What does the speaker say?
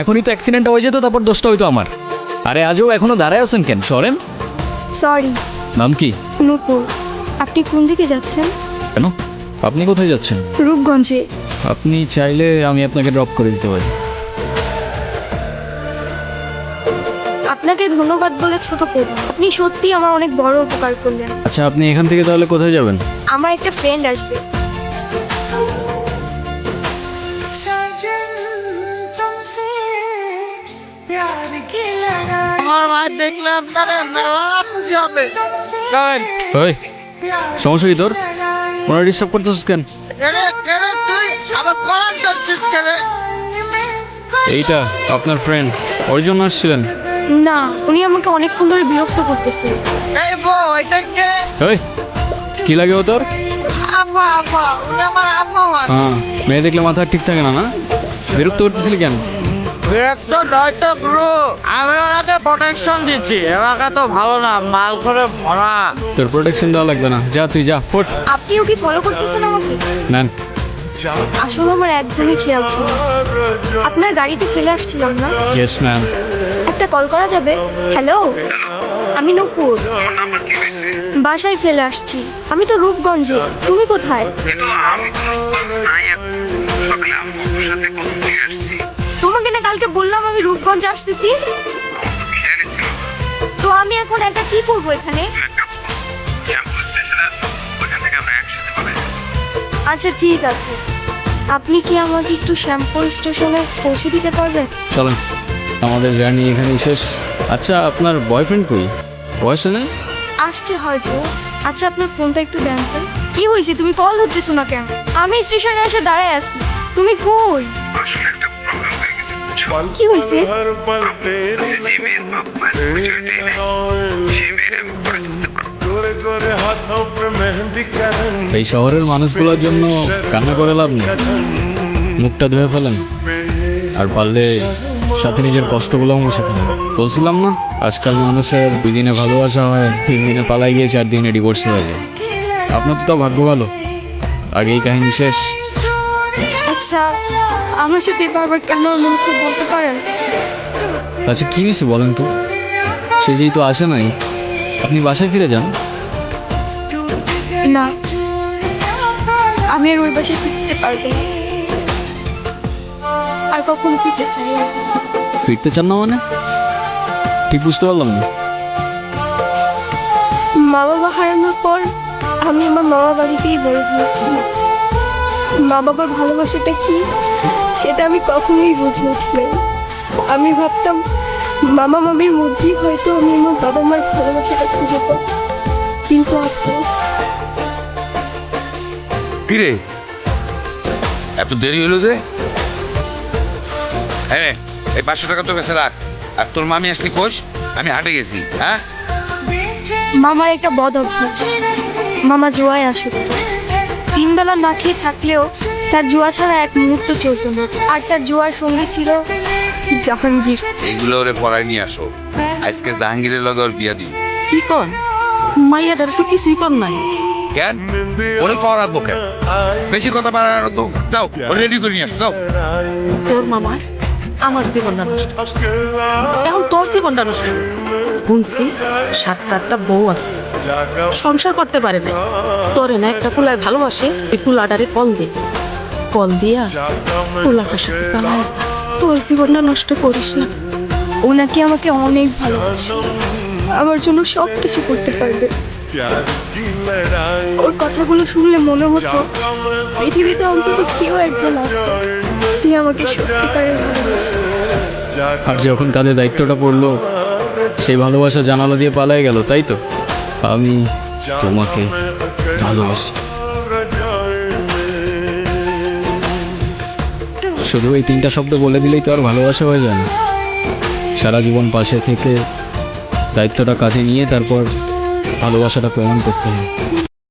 এখনই তো অ্যাক্সিডেন্টটা হয়ে যেত তারপর দোষটা হইতো আমার। আরে আজও এখনও দাঁড়ায় আছেন কেন? সরেন। সরি। নাম কি? নূপুর আপনি কোন দিকে যাচ্ছেন? কেন? আপনি কোথায় যাচ্ছেন? রূপগঞ্জে। আপনি চাইলে আমি আপনাকে ড্রপ করে দিতে পারি। আপনাকে ধন্যবাদ বলে ছোট করব আপনি সত্যি আমার অনেক বড় উপকার করলেন। আচ্ছা আপনি এখান থেকে তাহলে কোথায় যাবেন? আমার একটা ফ্রেন্ড আসবে। আমার ওই সমস্যা কি তোর? ওনারা ডিস্টার্ব করতেছিস কেন? তুই? আবার এইটা আপনার ফ্রেন্ড ওর জন্য আসছিলেন? না উনি আমাকে অনেকক্ষণ ধরে বিরক্ত করতেছে। এই বউ এটা কে? ওই কি লাগে ও তোর? উনি আমার হ্যাঁ মেয়ে দেখলে মাথা ঠিক থাকে না না? বিরক্ত করতেছিলি কেন? বিরক্ত নয় তো গুরু আমি ওনাকে প্রোটেকশন দিচ্ছি এলাকা তো ভালো না মাল করে ভরা তোর প্রোটেকশন দেওয়া লাগবে না যা তুই যা ফোট আপনিও কি ফলো করতেছেন আমাকে নেন আসলে আমার একদমই খেয়াল ছিল আপনার গাড়িতে ফেলে আসছিলাম না ইয়েস ম্যাম একটা কল করা যাবে হ্যালো আমি নূপুর বাসায় ফেলে আসছি আমি তো রূপগঞ্জে তুমি কোথায় তোমাকে না কালকে বললাম আমি রূপগঞ্জ আসতেছি। তো আমি এখন একা কি করব এখানে? আচ্ছা ঠিক আছে। আপনি কি আমাকে একটু শ্যামপুর স্টেশনে পৌঁছে দিতে পারবেন? চলেন। আমাদের জার্নি এখানেই শেষ। আচ্ছা আপনার বয়ফ্রেন্ড কই? বয়সে নেই? আসছে হয়তো। আচ্ছা আপনার ফোনটা একটু দেন তো। কি হয়েছে? তুমি কল ধরতেছো না কেন? আমি স্টেশনে এসে দাঁড়ায় আছি। তুমি কই? কি হয়েছে এই শহরের মানুষগুলোর জন্য কান্না করে লাভ নেই মুখটা ধুয়ে ফেলেন। আর পারলে সাথে নিজের কষ্টগুলো মুছে ফেলেন। বলছিলাম না আজকাল মানুষের দুই দিনে ভালোবাসা হয় তিন দিনে পালাই গিয়ে চার দিনে ডিভোর্স হয়ে যায়। আপনার তো তাও ভাগ্য ভালো। আগেই কাহিনী শেষ। আচ্ছা আমার সাথে বারবার কেন এমন করে বলতে পারেন? আচ্ছা কী হয়েছে বলেন তো? সে যেহেতু আসে নাই আপনি বাসায় ফিরে যান। না আমি আর ওই বাসায় ফিরতে পারব না। আর কখনো ফিরতে চাই? না। ফিরতে চান না মানে? ঠিক বুঝতে পারলাম না। মা বাবা হারানোর পর আমি আমার মামা বাড়িতেই বড় হয়েছি। মা বাবার ভালোবাসাটা কি? সেটা আমি কখনোই বুঝে উঠি আমি ভাবতাম মামা মামির মধ্যেই হয়তো আমি আমার বাবা মার ভালোবাসাটা খুঁজে পাবো। কিন্তু আফসোস। কিরে এত দেরি হলো যে? হ্যাঁ এই পাঁচশো টাকা তো কাছে রাখ। আর তোর মামি আসলি কোষ? আমি হাটে গেছি হ্যাঁ? মামার একটা বদ অভ্যাস। মামা জুয়ায় আসত তিন বেলা না খেয়ে থাকলেও তার জুয়া ছাড়া এক মুহূর্ত চলতো না। আর তার জুয়ার সঙ্গী ছিল জাহাঙ্গীর। এগুলো ওরে পড়ায় নিয়ে আসো। আজকে জাহাঙ্গীরের লগে ওর বিয়া দিই কি কর মাইয়াটার তো কিছুই কর নাই। কেন? ওরে পাওয়া রাখব কেন? বেশি কথা বাড়ানো তো যাও রেডি করে নিয়ে আসো যাও। তোর মামা আমার জীবনটা নষ্ট। এখন তোর জীবনটা নষ্ট। শুনছি সাত সাতটা বউ আছে। সংসার করতে পারে না তোরে না একটা কুলায় ভালোবাসে এই কুলাটারে কল দে। কল দিয়া কুলাটা সাথে পালায় তোর জীবনটা নষ্ট করিস না। ওনাকে আমাকে অনেক ভালোবাসে। আমার জন্য সব কিছু করতে পারবে। ওর কথাগুলো শুনলে মনে হতো, পৃথিবীতে অন্তত কেউ একজন আছে। যে আমাকে সত্যিকারের আর যখন কাঁধে দায়িত্বটা পড়ল, সেই ভালোবাসা জানালা দিয়ে পালাই গেল, তাই তো? আমি তোমাকে ভালোবাসি। শুধু এই তিনটা শব্দ বলে দিলেই তো আর ভালোবাসা হয়ে যায় না। সারা জীবন পাশে থেকে দায়িত্বটা কাঁধে নিয়ে তারপর ভালোবাসাটা প্রমাণ করতে হয়।